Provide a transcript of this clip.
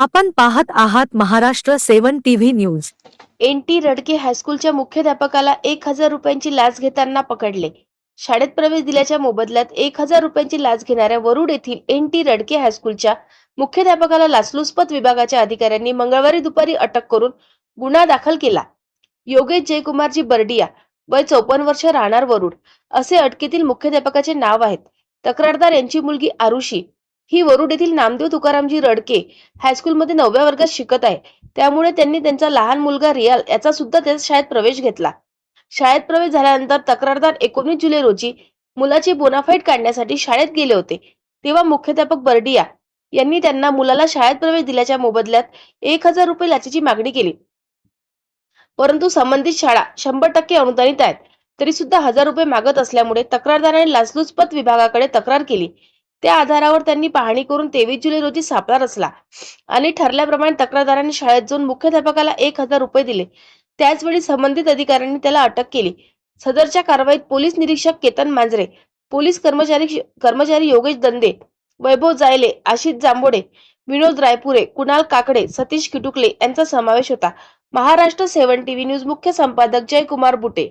आपण पाहत आहात Maharashtra seven TV news. N T Radke हायस्कूलच्या मुख्याध्यापकाला एक हजार रुपयांची लाच घेताना पकडले. शाळेत प्रवेश दिल्याच्या मोबदल्यात एक हजार रुपयांची लाच घेणाऱ्या वरुड येथील एन टी रडके हायस्कूलच्या मुख्याध्यापकाला लाचलुचपत विभागाच्या अधिकाऱ्यांनी मंगळवारी दुपारी अटक करून गुन्हा दाखल केला. योगेश जयकुमारजी बर्डिया वय चौपन्न वर्ष राहणार वरुड असे अटकेतील मुख्याध्यापकाचे नाव आहेत. तक्रारदार यांची मुलगी आरुषी ही वरुड येथील नामदेव तुकारामजी रडके हायस्कूलमध्ये नवव्या वर्गात शिकत आहे. त्यामुळे त्यांनी त्यांचा लहान मुलगा रियाल याचा सुद्धा त्या शाळेत प्रवेश घेतला. शाळेत प्रवेश झाल्यानंतर तक्रारदार एकोणीस जुलै रोजी मुलाची बोनाफाईट काढण्यासाठी शाळेत गेले होते. तेव्हा मुख्याध्यापक बर्डिया यांनी त्यांना मुलाला शाळेत प्रवेश दिल्याच्या मोबदल्यात एक हजार रुपये लाचेची मागणी केली. परंतु संबंधित शाळा शंभर टक्के अनुदानित आहेत. तरी सुद्धा हजार रुपये मागत असल्यामुळे तक्रारदाराने लाचलुचपत विभागाकडे तक्रार केली. त्या आधारावर त्यांनी पाहणी करून तेवीस जुलै रोजी सापळा रचला. आणि ठरल्याप्रमाणे तक्रारदाराने शाळेत जाऊन मुख्याध्यापकाला एक हजार रुपये दिले. त्याचवेळी संबंधित अधिकाऱ्यांनी त्याला अटक केली. सदरच्या कारवाईत पोलीस निरीक्षक केतन मांजरे पोलीस कर्मचारी कर्मचारी योगेश दंदे वैभव जायले आशिष जांभोडे विनोद रायपुरे कुणाल काकडे सतीश किटुकले यांचा समावेश होता. महाराष्ट्र सेवन टीव्ही न्यूज मुख्य संपादक जयकुमार बुटे.